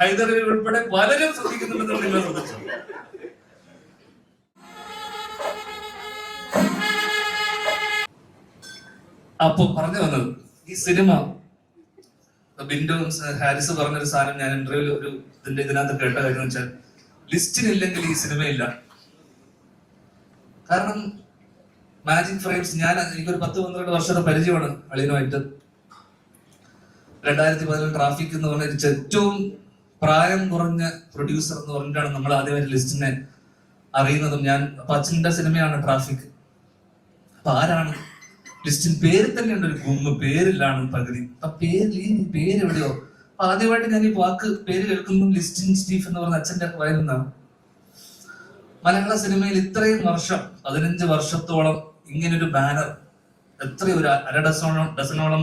ഹൈദരലി ഉൾപ്പെടെ പലരും ശ്രദ്ധിക്കുന്നുണ്ടെന്ന് നിങ്ങൾ ശ്രദ്ധിച്ചു? അപ്പൊ പറഞ്ഞു വന്നത് ഈ സിനിമ ബിൻഡോ ഹാരിസ് പറഞ്ഞൊരു സാധനം ഞാൻ ഇന്റർവ്യൂൽ ഒരു ഇതിന്റെ ഇതിനകത്ത് കേട്ട കാര്യം വെച്ചാൽ ലിസ്റ്റിനില്ലെങ്കിൽ ഈ സിനിമയില്ല. കാരണം മാജിക് ഫ്രെയിംസ് ഞാൻ എനിക്കൊരു പത്ത് പന്ത്രണ്ട് വർഷത്തെ പരിചയമാണ് അളിയനുമായിട്ട്. രണ്ടായിരത്തി പതിനേഴ് ട്രാഫിക് എന്ന് പറഞ്ഞ ഏറ്റവും പ്രായം കുറഞ്ഞ പ്രൊഡ്യൂസർ എന്ന് പറഞ്ഞിട്ടാണ് നമ്മൾ ആദ്യമായിട്ട് ലിസ്റ്റിനെ അറിയുന്നതും. ഞാൻ അപ്പൊ അച്ഛന്റെ സിനിമയാണ് ട്രാഫിക് അപ്പൊ ആരാണ്? ലിസ്റ്റിൻ പേര് തന്നെയുണ്ട് ഒരു ഗുമ്മ. പേരിലാണ് പകുതി. പേര് എവിടെയോ? അപ്പൊ ആദ്യമായിട്ട് ഞാൻ ഈ വാക്ക് പേര് കേൾക്കുമ്പോൾ ലിസ്റ്റിൻ സ്റ്റീഫ് എന്ന് പറഞ്ഞ അച്ഛന്റെ വയലുന്നാണ് മലയാള സിനിമയിൽ ഇത്രയും വർഷം പതിനഞ്ച് വർഷത്തോളം ഇങ്ങനൊരു ബാനർ എത്രയോ ഒരു അര ഡസോളം ഡസനോളം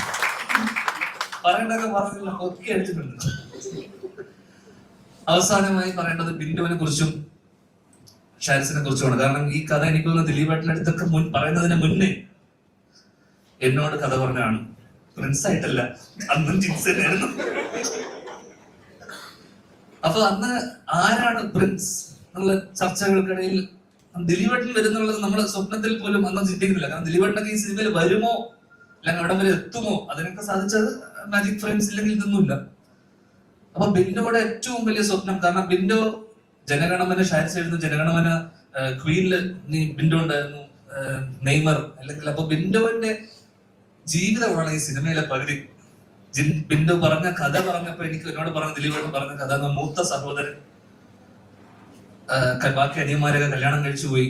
പറയേണ്ടതൊക്കെ പറഞ്ഞില്ല ഒക്കെ അടിച്ചിട്ടുണ്ട് അവസാനമായി പറയേണ്ടത് ബിന്ദുവിനെ കുറിച്ചും ഷാരിസിനെ കുറിച്ചുമാണ്. കാരണം ഈ കഥ എനിക്ക് തോന്നുന്നു ദിലീപേട്ടന്റെ അടുത്തൊക്കെ മുൻ പറയുന്നതിന് മുന്നേ എന്നോട് കഥ പറഞ്ഞാണ്. പ്രിൻസ് ആയിട്ടല്ല അന്നും ജിൻസ് തന്നെയായിരുന്നു. അപ്പൊ അന്ന് ആരാണ് പ്രിൻസ് എന്നുള്ള ചർച്ചകൾക്കിടയിൽ ദിലീപേട്ടൻ വരുന്നുള്ളത് നമ്മുടെ സ്വപ്നത്തിൽ പോലും അന്ന് ചിന്തിക്കുന്നില്ല. കാരണം ദിലീപേട്ടനൊക്കെ ഈ സിനിമയിൽ വരുമോ അല്ലെങ്കിൽ അവിടെ വരെ എത്തുമോ? അതിനൊക്കെ സാധിച്ചത് മാജിക് ഫ്രെയിംസ് ഇല്ലെങ്കിൽ ഇതൊന്നുമില്ല. അപ്പൊ ബിൻഡോയുടെ ഏറ്റവും വലിയ സ്വപ്നം കാരണം ബിൻഡോ ജനഗണമന ഷാരിസ് എഴുതുന്ന ജനഗണമന ക്വീനിൽ ബിൻഡോ ഉണ്ടായിരുന്നു നെയ്മർ അല്ലെങ്കിൽ അപ്പൊ ബിൻഡോന്റെ ജീവിതമാണ് ഈ സിനിമയിലെ പകുതി. ബിൻഡോ പറഞ്ഞ കഥ പറഞ്ഞപ്പോ എനിക്ക് എന്നോട് പറഞ്ഞ ദിലീപോട് പറഞ്ഞ കഥ എന്ന മൂത്ത സഹോദരൻ ബാക്കി അനിയന്മാരൊക്കെ കല്യാണം കഴിച്ചു പോയി.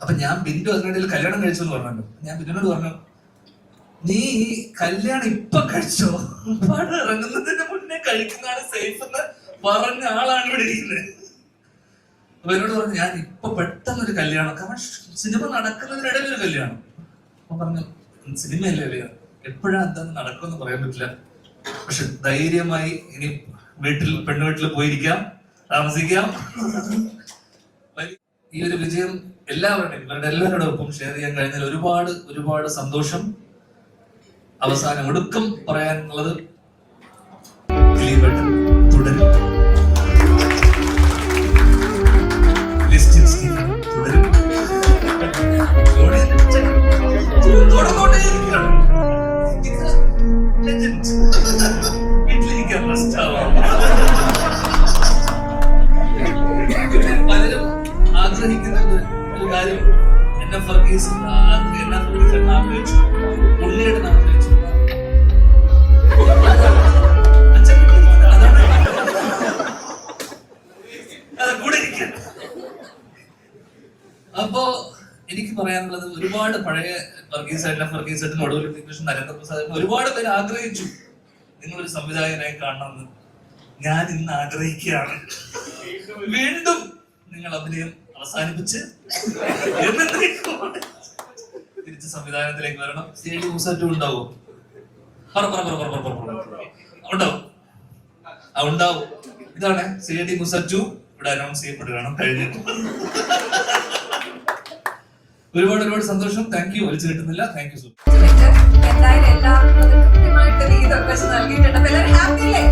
അപ്പൊ ഞാൻ ബിന്ദു അതിനിടയിൽ കല്യാണം കഴിച്ചു എന്ന് പറഞ്ഞു ഞാൻ ബിന്ദുവിനോട് പറഞ്ഞു നീ കല്യാണം ഇപ്പൊ കഴിച്ചോ? പടം ഇറങ്ങുന്നതിന് മുന്നേ കഴിക്കുന്നതാണ് സേഫ് എന്ന് പറഞ്ഞ ആളാണ് ഇവിടെ ഇരിക്കുന്നത്. അപ്പൊ എന്നോട് പറഞ്ഞു ഞാൻ ഇപ്പൊ പെട്ടെന്നൊരു കല്യാണം കാരണം സിനിമ നടക്കുന്നതിനിടയിൽ ഒരു കല്യാണം. അപ്പൊ പറഞ്ഞു സിനിമയല്ലേ അല്ലേ എപ്പോഴാ എന്താന്ന് നടക്കുമെന്ന് പറയാൻ പറ്റില്ല. പക്ഷെ ധൈര്യമായി ഇനി വീട്ടിൽ പെണ്ണുവീട്ടിൽ പോയിരിക്കാം താമസിക്കാം. ഈ ഒരു വിജയം എല്ലാവരുടെയും ഇവരുടെ എല്ലാവരുടെ ഒപ്പം ഷെയർ ചെയ്യാൻ കഴിഞ്ഞാൽ ഒരുപാട് ഒരുപാട് സന്തോഷം. അവസാനം ഒടുക്കം പറയാനുള്ളത് തുടരും. ഒരു- കാര്യം. എന്നെ ഫർഗീസ് എന്നെ ഫർഗീസ് ആഗ്രഹിച്ചു. അപ്പോ എനിക്ക് പറയാനുള്ളത് ഒരുപാട് പഴയ വർഗീസ് ആയിട്ടുള്ള വർഗീസ് കൃഷ്ണൻ നരേന്ദ്രപ്രസാദ് ഒരുപാട് പേര് ആഗ്രഹിച്ചു നിങ്ങളൊരു സംവിധായകനായി കാണണമെന്ന്. ഞാൻ ഇന്ന് ആഗ്രഹിക്കുകയാണ്. വീണ്ടും നിങ്ങൾ അഭിനയം അവസാനിപ്പിച്ച് തിരിച്ച് സംവിധാനത്തിലേക്ക് വരണം. സ്റ്റേജ് മൂസാറ്റും ഉണ്ടാവോ. ഉണ്ടാവും. ഇതാണ് സി ഡി മുസജു ഇവിടെ അനൗൺസ് ചെയ്യപ്പെടുകയാണ്. കഴിഞ്ഞിട്ട്. ഒരുപാട് ഒരുപാട് സന്തോഷം. താങ്ക് യു വലിച്ചു കിട്ടുന്നില്ല. താങ്ക് യു സോ എന്തായാലും അത് കൃത്യമായിട്ട് ഇതൊക്കെ നൽകിയിട്ടുണ്ട്. ഹാപ്പി അല്ലേ?